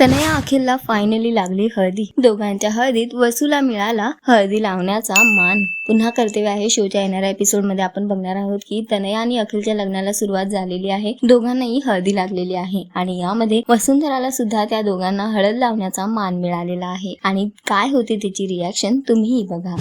Tanaya अखिलला finally लागली हळदी. दोघांच्या हळदीत वसूला मिळाला हळदी लावण्याचा मान. पुन्हा कर्तव्य आहे शोच्या येणाऱ्या एपिसोडमध्ये आपण बघणार आहोत की तनया आणि अखिलच्या लग्नाला सुरुवात झालेली आहे. दोघांनाही हळदी लागलेली आहे आणि यामध्ये वसुंधराला सुद्धा त्या दोघांना हळद लावण्याचा मान मिळालेला आहे. आणि काय होती त्याची रिॲक्शन तुम्हीही बघा.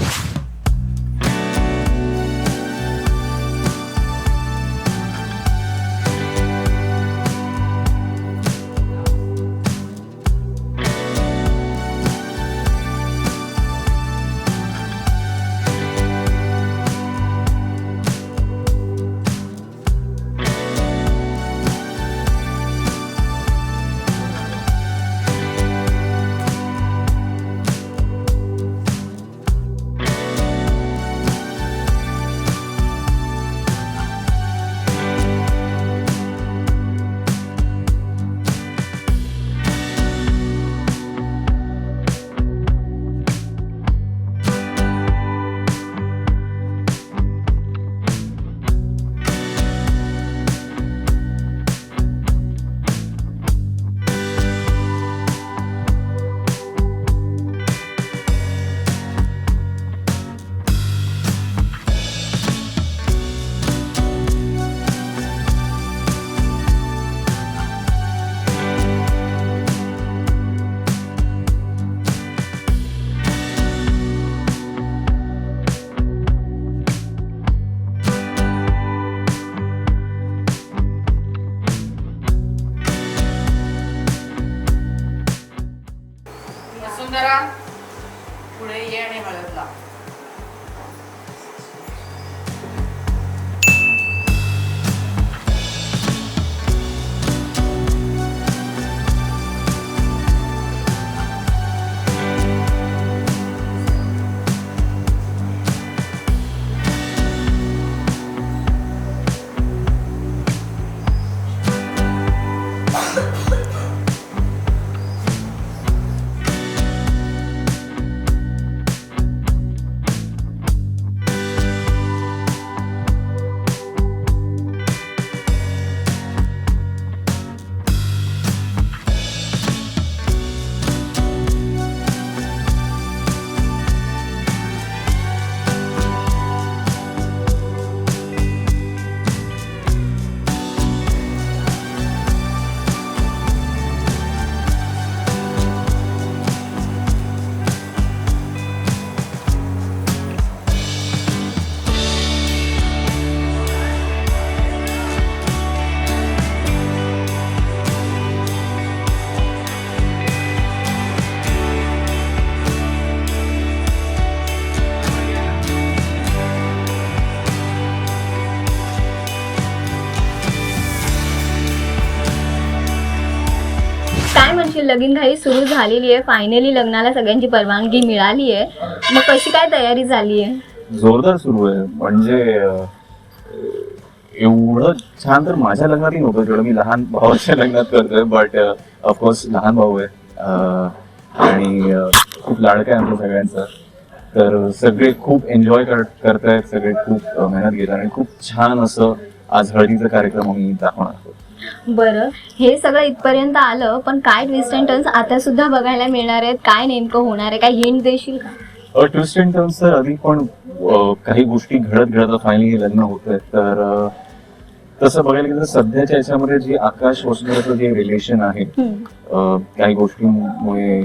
करा. पुढे ये आणि हळद लाव काय लगीन घाई सुरू झालेली आहे. फायनली लग्नाला सगळ्यांची परवानगी मिळाली आहे मग कशी काय तयारी झाली आहे जोरदार सुरू आहे. म्हणजे अं, एवढं छान तर माझ्या लग्नातही नव्हतं जेवढं मी लहान भावाच्या लग्नात करतोय. बट ऑफकोर्स लहान भाऊ आहे. अं, आणि अं, खूप लाडका आहे आमच्या सगळ्यांचा. तर सगळे खूप एन्जॉय करतायत सगळे खूप अं, मेहनत घेतात आणि खूप छान असं आज हळदीचा कार्यक्रम आम्ही दाखवणार आहोत. बरं. हे सगळं इथपर्यंत आलं पण काय ट्विस्ट अँड टर्न्स आता सुद्धा बघायला मिळणार आहेत? काय नेमकं होणार आहे? काय हिंट देशील का? ट्विस्ट अँड टर्न्स तर आधी पण काही गोष्टी घडत घडत फायनली लग्न होत आहेत तर तसं बघायला गेलं तर सध्याच्या याच्यामध्ये जे आकाश वसुंधराचं जे रिलेशन आहे काही गोष्टींमुळे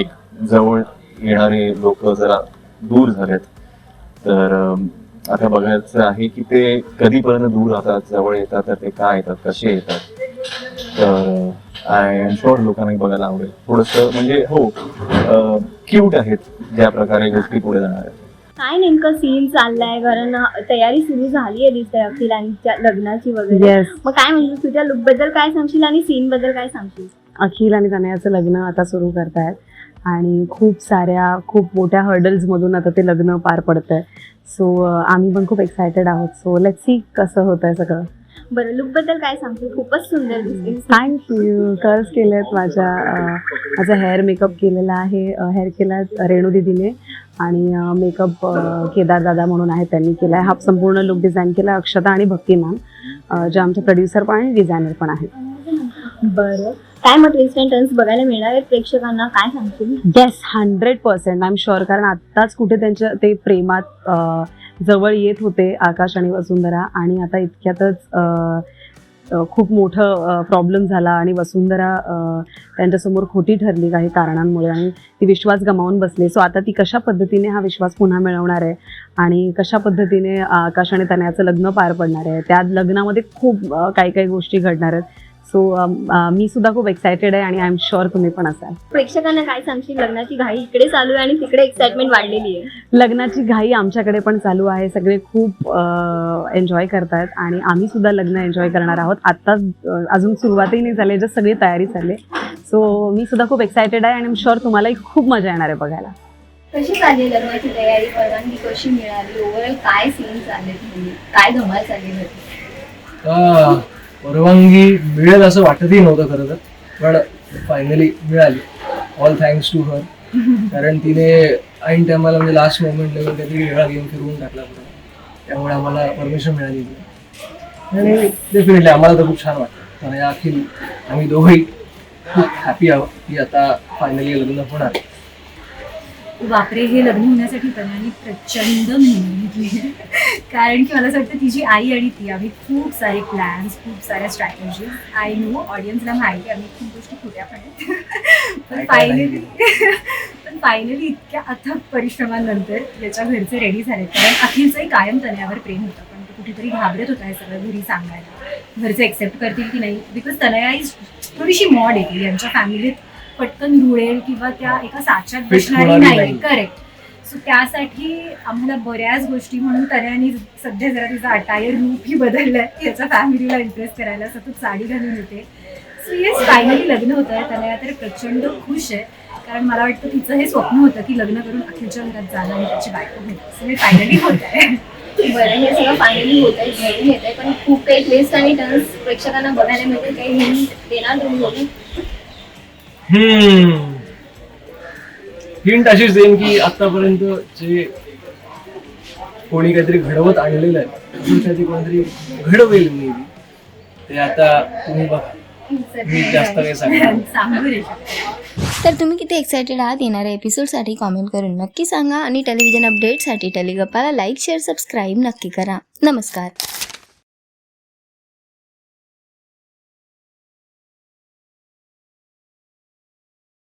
एक जवळ येणारे लोक जरा दूर झालेत. तर आता बघायचं आहे की ते कधीपर्यंत दूर राहतात जवळ येतात तर ते काय येतात कसे येतात. तर आय एम शुअर लोकांनाही बघायला आवडेल. थोडस म्हणजे हो क्यूट आहेत ज्या प्रकारे गोष्टी पुढे जाणार आहेत. काय नेमकं सीन चाललाय? कारण तयारी सुरू झाली आहे दिसते अखिलांच्या लग्नाची वगैरे. मग काय म्हणशील? तुझ्या लुकबद्दल काय सांगशील आणि सीन बद्दल काय सांगशील? अखिल आणि तनयाचं लग्न आता सुरू करतायत. आणि खूप साऱ्या खूप मोठ्या हर्डल्समधून आता ते लग्न पार पडत आहे सो आम्ही पण खूप एक्सायटेड आहोत. सो लेट्स सी कसं होत आहे सगळं. बरं लुकबद्दल काय सांगशील? खूपच सुंदर दिसते. थँक्यू कर्ल्स केले आहेत माझ्या माझा हेअर मेकअप केलेला आहे. हेअर केला रेणू दिदीने. आणि मेकअप केदार दादा म्हणून आहे त्यांनी केला आहे हा संपूर्ण लुक डिझाईन केला अक्षता आणि भक्ती मॅम ज्या आमच्या प्रोड्युसर पण आणि डिझायनर पण आहेत. बरं. काय मग ट्विस्ट टर्न्स बघायला मिळणार आहेत प्रेक्षकांना? काय सांगतील yes hundred percent I am sure कारण आत्ताच कुठे त्यांच्या ते प्रेमात अं, जवळ येत होते आकाश आणि वसुंधरा. आणि आता इतक्यातच अं, अं, खूप मोठं प्रॉब्लेम झाला आणि वसुंधरा अं, त्यांच्यासमोर खोटी ठरली काही कारणांमुळे. आणि ती विश्वास गमावून बसली. सो आता ती कशा पद्धतीने हा विश्वास पुन्हा मिळवणार आहे? आणि कशा पद्धतीने आकाश आणि तनयाचं लग्न पार पडणार आहे? त्या लग्नामध्ये खूप अं, काही काही गोष्टी घडणार आहेत. सो मी सुद्धा खूप एक्सायटेड आहे आणि आय एम शुअर तुम्ही पण असाल. प्रेक्षकांना काय सांगशील? लग्नाची घाई इकडे चालू आहे आणि तिकडे एक्साइटमेंट वाढलेली आहे. लग्नाची घाई आमच्याकडे पण चालू आहे. सगळे खूप एन्जॉय करतायत आणि आम्ही सुद्धा लग्न एन्जॉय करणार आहोत. आत्ता अजून सुरुवातही नाही झाली जस्ट सगळी तयारी चालली सो मी सुद्धा खूप एक्सायटेड आहे आणि शुअर तुम्हालाही खूप मजा येणार आहे बघायला. कशी चालली लग्नाची तयारी? परवानगी कशी मिळाली? ओव्हरऑल काय सीन चालले काय धमाल चालली परवानगी मिळेल असं वाटतही नव्हतं खरं तर. पण फायनली मिळाली. ऑल थँक्स टू हर कारण तिने ऐन टायमाला म्हणजे लास्ट मोमेंट लेवल काहीतरी वेगळा गेम फिरवून टाकला पुढे त्यामुळे आम्हाला परमिशन मिळाली. होती आणि डेफिनेटली आम्हाला तर खूप छान वाटतं आणि अखिल आम्ही दोघंही खूप हॅपी आहोत की आता फायनली लग्न होणार. बापरे हे लग्न होण्यासाठी तन्याने प्रचंड मेहनत घेतली कारण की मला असं वाटतं तिची आई आणि ती आम्ही खूप सारे प्लॅन्स खूप साऱ्या स्ट्रॅटेजीज आय नो ऑडियन्सला माहिती आम्ही खूप गोष्टी खोट्या पण पण फायनली पण फायनली इतक्या अथक परिश्रमांनंतर याच्या घरचे रेडी झाले कारण अखिलचंही कायम तनयावर प्रेम होतं. पण तो कुठेतरी घाबरत होता हे सगळं घरी सांगायला. घरचे एक्सेप्ट करतील की नाही? बिकॉज तनया इज थोडीशी मॉड येते यांच्या फॅमिलीत पटकन रुळेल किंवा त्या एका साच्यात बसणारी नाही. करेक्ट सो त्यासाठी आम्हाला बऱ्याच गोष्टी म्हणून तन्याने सध्या जरा तिचा अटायर रूपही बदललाय. याचा फॅमिलीला इम्प्रेस करायला सतत साडी घालून होते सो येस फायनली लग्न होत. आहे तनया तर प्रचंड खुश आहे. कारण मला वाटतं तिचं हे स्वप्न होतं की लग्न करून अखिलच्या घरात जाणं आणि त्याची बायको घेणं सो हे फायनली होत आहे. बरं हे सगळं फायनली होत आहे घडून येत आहे. पण खूप काही ट्विस्ट आणि टर्न्स प्रेक्षकांना बघायला मिळतील. काही हिंट देणार तुम्ही हिंट अशीच देईन की आतापर्यंत जे कोणी काहीतरी घडवत आणलेलं आहे अजून कोणतरी घडवेल मी ते आता तुम्ही बघा. मी जास्त काही सांगणार सांगू तर तुम्ही किती एक्सायटेड आहात येणाऱ्या एपिसोडसाठी कॉमेंट करून नक्की सांगा आणि टेलिव्हिजन अपडेटसाठी टेलिगप्पाला लाईक शेअर सबस्क्राईब नक्की करा. नमस्कार.